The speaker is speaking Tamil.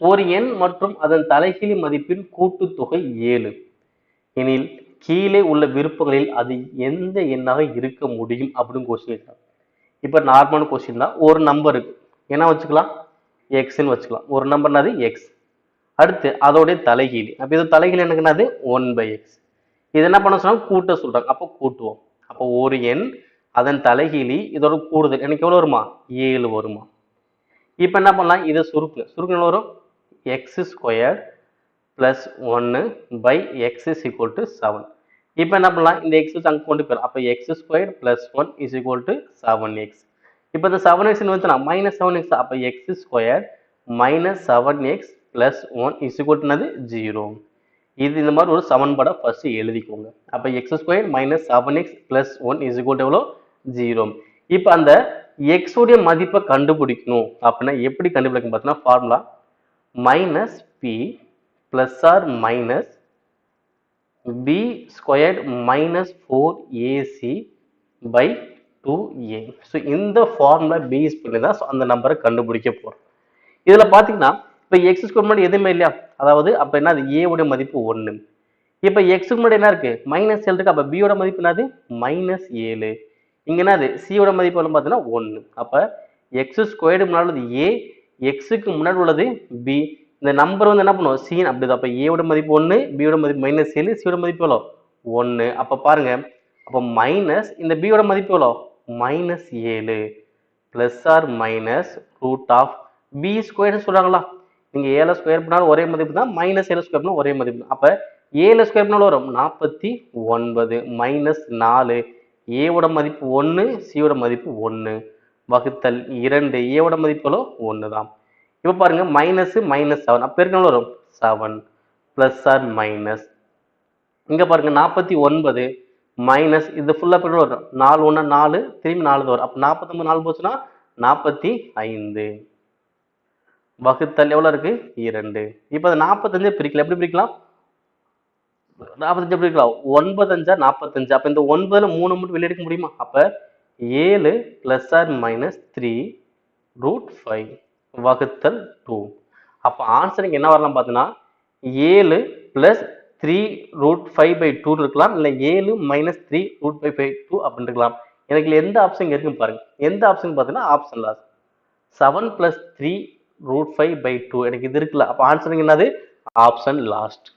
ஒரு எண் மற்றும் அதன் தலைகீழி மதிப்பின் கூட்டுத்தொகை ஏழு. எனில் கீழே உள்ள விருப்பங்களில் அது எந்த எண்ணாக இருக்க முடியும் அப்படின்னு கொஸ்டின் கேட்கலாம் இப்போ நார்மலான கொஸ்டின் தான். ஒரு நம்பர் என்ன வச்சுக்கலாம்? எக்ஸ்ன்னு வச்சுக்கலாம். ஒரு நம்பர்னாது எக்ஸ் அடுத்து அதோடைய தலைகீழி. அப்போ இது தலைகீழி எனக்குனாது ஒன் பை எக்ஸ் இது என்ன பண்ண சொன்னால் கூட்ட சொல்கிறாங்க அப்போ கூட்டுவோம். அப்போ ஒரு எண் அதன் தலைகீழி இதோட கூடுதல். எனக்கு எவ்வளோ வருமா? ஏழு வருமா? இப்போ என்ன பண்ணலாம்? இதை சுருக்குங்க. எவ்வளோ வரும்? எக்ஸ் ஸ்கொயர் ப்ளஸ் ஒன்று by x is equal to seven இப்போ என்ன பண்ணலாம்? இந்த எக்ஸ் அங்கே கொண்டு போயிடும் அப்போ x square plus one is equal to seven x இப்போ இந்த செவன் எக்ஸ் வந்துச்சுனா மைனஸ் செவன் எக்ஸ் அப்போ x square minus seven x plus one is equal டுனது zero இது இந்த மாதிரி ஒரு சமன்பாடை ஃபஸ்ட்டு எழுதிக்கோங்க. அப்போ x square minus seven x plus one is equal எவ்வளோ? ஜீரோ இப்போ அந்த எக்ஸோடைய மதிப்பை கண்டுபிடிக்கணும். அப்படின்னா எப்படி கண்டுபிடிக்கும் பார்த்தீங்கன்னா formula minus b plus or minus b squared minus four ac by two a so இந்த ஃபார்முலா பேஸ் பண்ணி தான் ஸோ அந்த நம்பரை கண்டுபிடிக்க போகிறோம் இதில் பார்த்தீங்கன்னா இப்போ எக்ஸ் ஸ்கொயர் முன்னாடி எதுவுமே இல்லையா? அதாவது அப்போ என்ன அது? ஏவுடைய மதிப்பு ஒன்று இப்போ எக்ஸுக்கு முன்னாடி என்ன இருக்குது மைனஸ் ஏழு இருக்குது அப்போ பியோட மதிப்பு என்னது? மைனஸ் ஏழு. இங்கே என்னது? சியோட மதிப்பு எவ்வளவு பார்த்தீங்கன்னா ஒன்று அப்போ எக்ஸ் ஸ்கொயர்டு முன்னாடி ஏ எக்ஸுக்கு முன்னாடி உள்ளது பி இந்த நம்பர் வந்து என்ன பண்ணுவோம் சீன் அப்படி அப்போ ஏவோட மதிப்பு ஒன்று பியோட மதிப்பு மைனஸ் ஏழு சியோட மதிப்பு எவ்வளோ? ஒன்று அப்போ பாருங்க. அப்போ மைனஸ் இந்த பியோட மதிப்பு எவ்வளோ? மைனஸ் ஏழு plus or minus root of b ஸ்கொயர்னு சொல்கிறாங்களா நீங்கள் ஏழை ஸ்கொயர் பண்ணாலும் ஒரே மதிப்பு தான் மைனஸ் ஏழு ஸ்கொயர் பண்ணால் ஒரே மதிப்பு தான். அப்போ ஏழு ஸ்கொயர் பண்ணாலும் வரும்? நாற்பத்தி ஒன்பது மைனஸ் நாலு. ஏவோட மதிப்பு ஒன்று சியோட மதிப்பு ஒன்று வகுத்தல் இரண்டு ஏவோட மதிப்புகளோ ஒன்று தான் இப்போ பாருங்க மைனஸ் மைனஸ் செவன் அப்போ இருக்கணும் வரும்? செவன் ப்ளஸ் ஆர் மைனஸ் இங்கே பாருங்க நாற்பத்தி ஒன்பது மைனஸ் இது ஃபுல்லாக போய்ட்டு வரும்? நாலு ஒன்று நாலு திரும்பி நாலு வரும். அப்போ நாற்பத்தொம்பது நாலு போச்சுன்னா நாற்பத்தி ஐந்து. வகுத்தல் எவ்வளோ இருக்கு? இரண்டு. இப்போ அந்த நாற்பத்தஞ்சு பிரிக்கலாம். எப்படி பிரிக்கலாம்? நாற்பத்தஞ்சு எப்படி இருக்கலாம் ஒன்பது அஞ்சா நாற்பத்தஞ்சு. அப்போ இந்த ஒன்பதுல மூணு மட்டும் வெளியே எடுக்க முடியுமா? அப்போ ஏழு plus or minus three root five வகுத்தல் டூ அப்போ ஆன்சருக்கு என்ன வரலாம் பார்த்தீங்கன்னா ஏழு plus three root five by two இருக்கலாம் இல்லை ஏழு minus three root five by two அப்படின்னு இருக்கலாம். எனக்கு எந்த ஆப்ஷன் இருக்குன்னு பாருங்கள் எந்த ஆப்ஷன் பார்த்தீங்கன்னா option loss seven plus three root five by two எனக்கு இது இருக்குல்ல. அப்போ ஆன்சர் என்னது? Option last